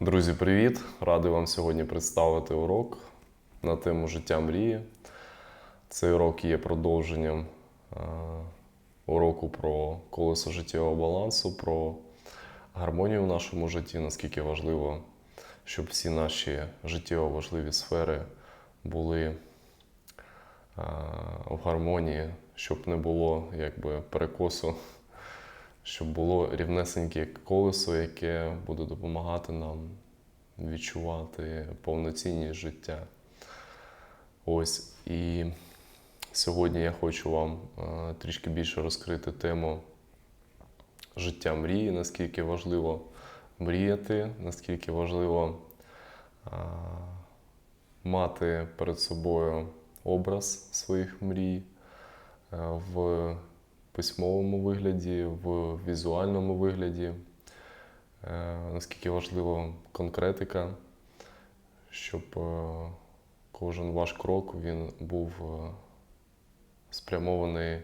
Друзі, привіт! Радий вам сьогодні представити урок на тему життя мрії. Цей урок є продовженням е, уроку про колесо життєвого балансу, про гармонію в нашому житті, наскільки важливо, щоб всі наші життєво важливі сфери були е, в гармонії, щоб не було якби перекосу щоб було рівнесеньке колесо, яке буде допомагати нам відчувати повноцінність життя. Ось і сьогодні я хочу вам е, трішки більше розкрити тему життя мрії, наскільки важливо мріяти, наскільки важливо е, мати перед собою образ своїх мрій е, в письмовому вигляді, в візуальному вигляді. Е, Наскільки важлива конкретика, щоб е, кожен ваш крок він був е, спрямований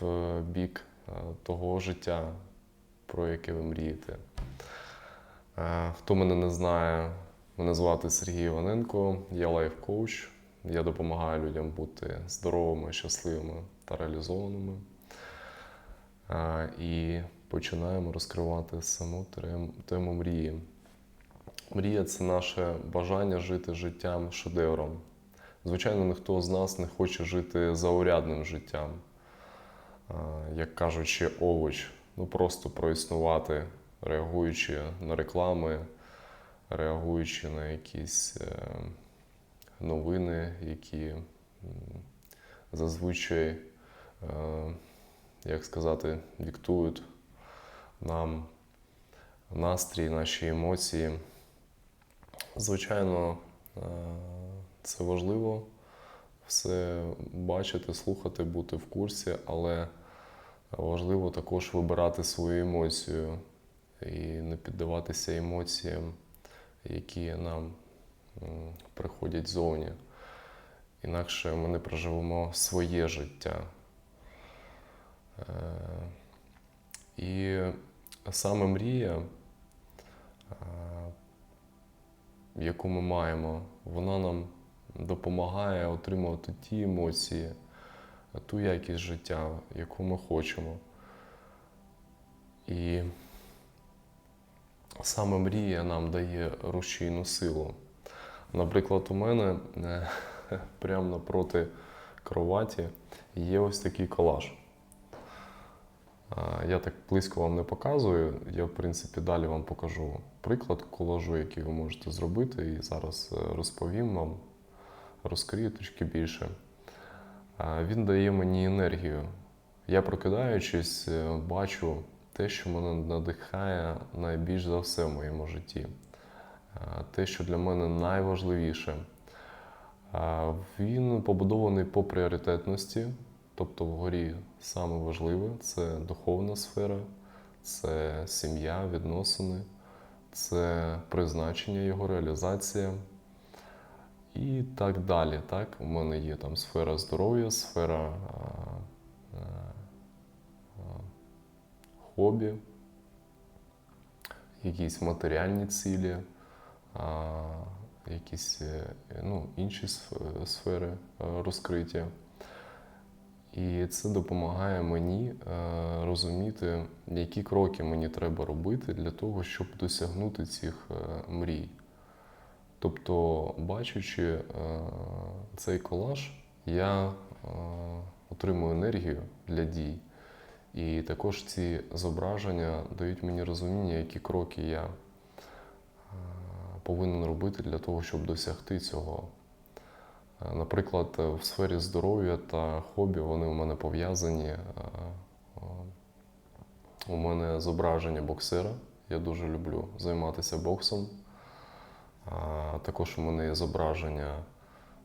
в бік того життя, про яке ви мрієте. Хто мене не знає, мене звати Сергій Іваненко, я лайф-коуч. Я допомагаю людям бути здоровими, щасливими та реалізованими. І починаємо розкривати саму тему мрії. Мрія це наше бажання жити життям шедевром. Звичайно, ніхто з нас не хоче жити заурядним життям, як кажучи, овоч, ну просто проіснувати, реагуючи на реклами, реагуючи на якісь е, новини, які зазвичай. Як сказати, диктують нам настрій, наші емоції. Звичайно, е, це важливо все бачити, слухати, бути в курсі, але важливо також вибирати свою емоцію і не піддаватися емоціям, які нам приходять ззовні. Інакше ми не проживемо своє життя. Е, І саме мрія, е, яку ми маємо, вона нам допомагає отримувати ті емоції, ту якість життя, яку ми хочемо. І саме мрія нам дає рушійну силу. Наприклад, у мене е, прямо напроти кроваті є ось такий колаж. Я так близько вам не показую. Я, в принципі, далі вам покажу приклад колажу, який ви можете зробити, і зараз е, розповім вам, розкрию трішки більше. Він дає мені енергію. Я прокидаючись, е, бачу те, що мене надихає найбільш за все в моєму житті. Те, що для мене найважливіше. Він побудований по пріоритетності. Тобто вгорі саме важливе це духовна сфера, це сім'я, відносини, це призначення його реалізація і так далі. Так? У мене є там сфера здоров'я, сфера а, а, а, хобі, якісь матеріальні цілі, а, якісь е, ну, інші сфери е, розкриття. І це допомагає мені е, розуміти, які кроки мені треба робити для того, щоб досягнути цих е, мрій. Тобто, бачачи е, цей колаж, я отримую енергію для дій. І також ці зображення дають мені розуміння, які кроки я повинен робити для того, щоб досягти цього. Е, Наприклад, е, в сфері здоров'я та хобі вони у мене пов'язані. Е, е, У мене зображення боксера. Я дуже люблю займатися боксом. Також у мене є зображення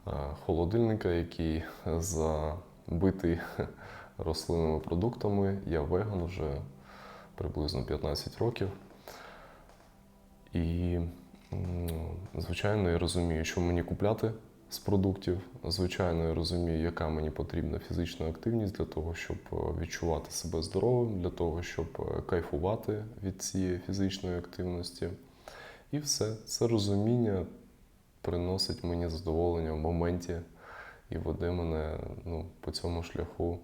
е, холодильника, який забитий рослинними продуктами. Я веган вже приблизно 15 років. І, звичайно, я розумію, що мені купляти з продуктів. Звичайно, я розумію, яка мені потрібна фізична активність для того, щоб е, відчувати себе здоровим, для того, щоб е, кайфувати від цієї фізичної активності. І все. Це розуміння приносить мені задоволення в моменті і веде мене ну, по цьому шляху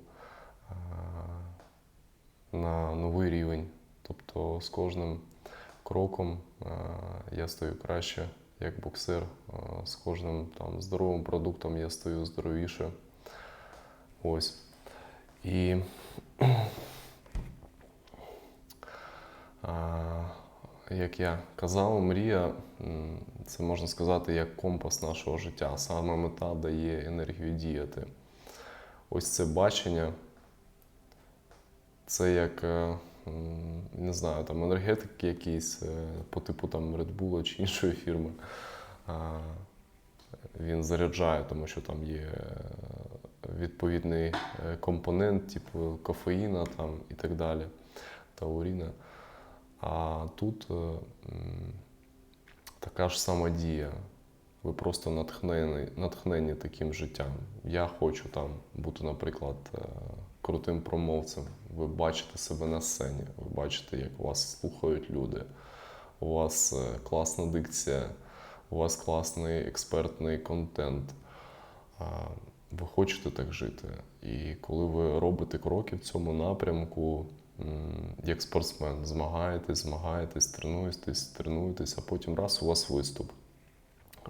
на новий рівень. Тобто з кожним кроком я стаю краще як боксер, з кожним там, здоровим продуктом я стаю здоровіше. Ось. І як я казав, мрія це можна сказати як компас нашого життя. Саме мета дає енергію діяти. Ось це бачення. Це як е, не знаю, там енергетики якісь е, по типу там Red Bull чи іншої фірми. Він заряджає, тому що там є е, відповідний е, компонент, типу кофеїна там, і так далі, тауріна. А тут така ж сама дія. Ви просто натхнені, натхнені таким життям. Я хочу там бути, наприклад, крутим промовцем. Ви бачите себе на сцені, ви бачите, як вас слухають люди. У вас е, класна дикція, у вас класний експертний контент. Ви хочете так жити. І коли ви робите кроки в цьому напрямку, як спортсмен, змагаєтесь, змагаєтесь, тренуєтесь, тренуєтесь, а потім раз у вас виступ.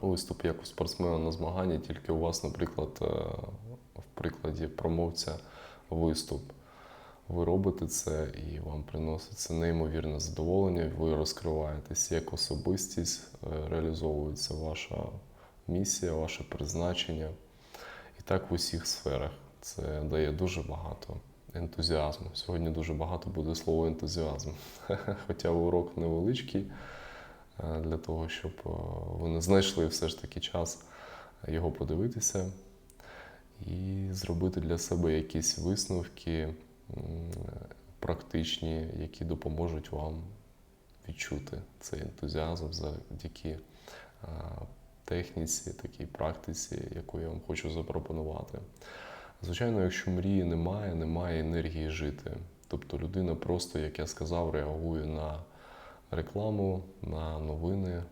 Виступ як у спортсмена на змаганні, тільки у вас, наприклад, е, в прикладі промовця виступ. Ви робите це і вам приносить це неймовірне задоволення. Ви розкриваєтесь як особистість, е, реалізовується ваша місія, ваше призначення. І так в усіх сферах. Це дає дуже багато ентузіазму. Сьогодні дуже багато буде слово ентузіазм. Хоча урок невеличкий е, для того, щоб е, ви не знайшли все ж таки час його подивитися і зробити для себе якісь висновки практичні, які допоможуть вам відчути цей ентузіазм завдяки техніці, такій практиці, яку я вам хочу запропонувати. Звичайно, якщо мрії немає, немає енергії жити. Тобто людина просто, як я сказав, реагує на рекламу, на новини,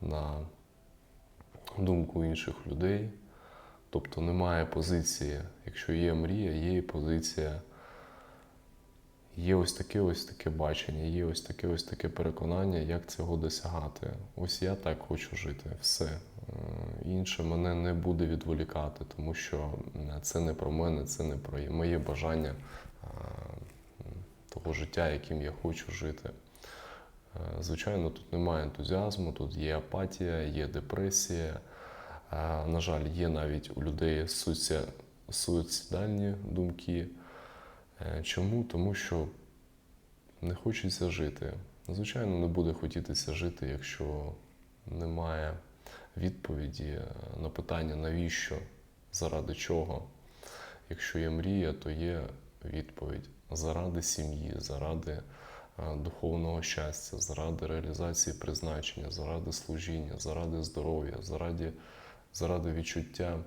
на думку інших людей. Тобто немає позиції. Якщо є мрія, є позиція. Є ось таке ось таке бачення, є ось таке ось таке переконання, як цього досягати. Ось я так хочу жити. Все. Е, Інше мене не буде відволікати, тому що це не про мене, це не про моє бажання е, того життя, яким я хочу жити. Е, Звичайно, тут немає ентузіазму, тут є апатія, є депресія. На жаль, є навіть у людей суці- суїцидальні думки. Е, Чому? Тому що не хочеться жити. Звичайно, не буде хотітися жити, якщо немає відповіді е, на питання, навіщо, заради чого. Якщо є мрія, то є відповідь заради сім'ї, заради е, духовного щастя, заради реалізації призначення, заради служіння, заради здоров'я, заради, заради відчуття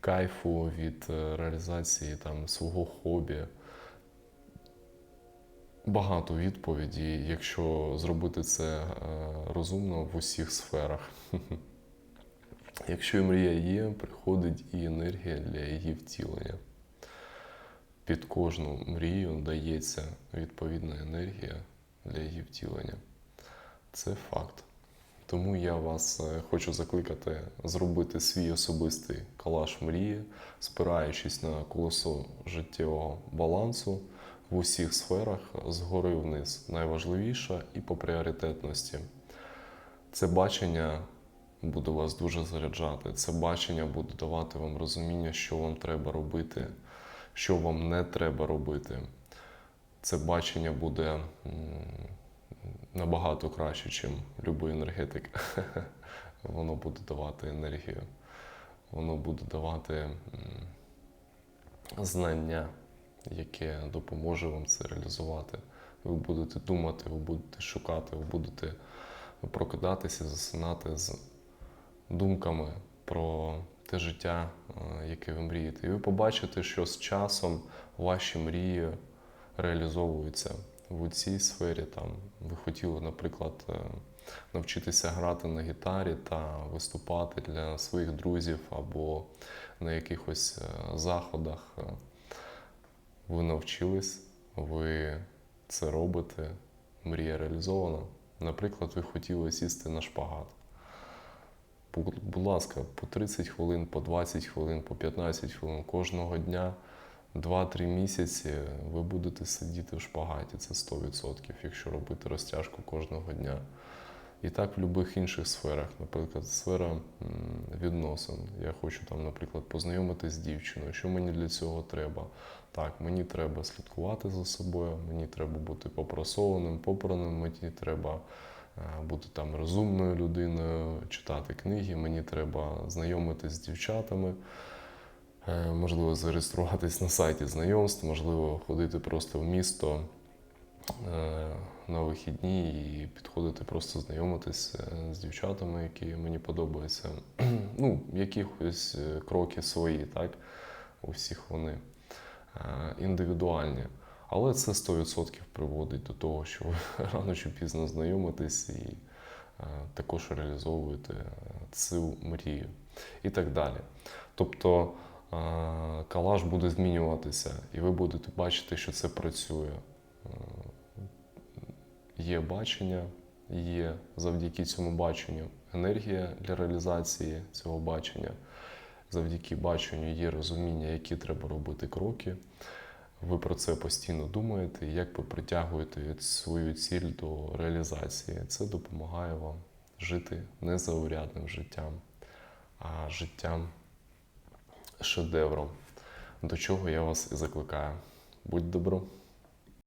кайфу від е, реалізації там, свого хобі. Багато відповідей, якщо зробити це е, розумно в усіх сферах. Якщо і мрія є, приходить і енергія для її втілення. Під кожну мрію дається відповідна енергія для її втілення. Це факт. Тому я вас е, хочу закликати зробити свій особистий колаж мрії, спираючись на колесо життєвого балансу в усіх сферах згори вниз. Найважливіше і по пріоритетності. Це бачення буде вас дуже заряджати. Це бачення буде давати вам розуміння, що вам треба робити, що вам не треба робити. Це бачення буде набагато краще, ніж будь-який енергетик. Воно буде давати енергію, воно буде давати знання, яке допоможе вам це реалізувати. Ви будете думати, ви будете шукати, ви будете прокидатися, засинати з думками про те життя, е, яке ви мрієте. І ви побачите, що з часом ваші мрії реалізовуються. В цій сфері. Там ви хотіли, наприклад, е, навчитися грати на гітарі та виступати для своїх друзів або на якихось е, заходах. е, Ви навчились, ви це робите, мрія реалізована. Наприклад, ви хотіли сісти на шпагат. Будь будь ласка, по 30 хвилин, по 20 хвилин, по 15 хвилин кожного дня, 2-3 місяці ви будете сидіти в шпагаті, це 100%, якщо робити розтяжку кожного дня. І так в будь-яких інших сферах, наприклад, сфера відносин. Я хочу там, наприклад, познайомитися з дівчиною. Що мені для цього треба? Так, мені треба слідкувати за собою, мені треба бути попрасованим, попраним, мені треба е, бути там розумною людиною, читати книги, мені треба знайомитись з дівчатами. Е, Можливо, зареєструватись на сайті знайомств, можливо, ходити просто в місто е, на вихідні і підходити просто знайомитись е, з дівчатами, які мені подобаються. Ну, якихось е, кроки свої, так? У всіх вони індивідуальні. Але це 100% приводить до того, що ви рано чи пізно знайомитесь і також реалізовуєте цю мрію і так далі. Тобто калаш буде змінюватися, і ви будете бачити, що це працює. Е, Є бачення, є завдяки цьому баченню енергія для реалізації цього бачення. Завдяки баченню є розуміння, які треба робити кроки. Ви про це постійно думаєте, як ви притягуєте свою ціль до реалізації. Це допомагає вам жити не заурядним життям, а життям шедевром, до чого я вас і закликаю. Будь добро!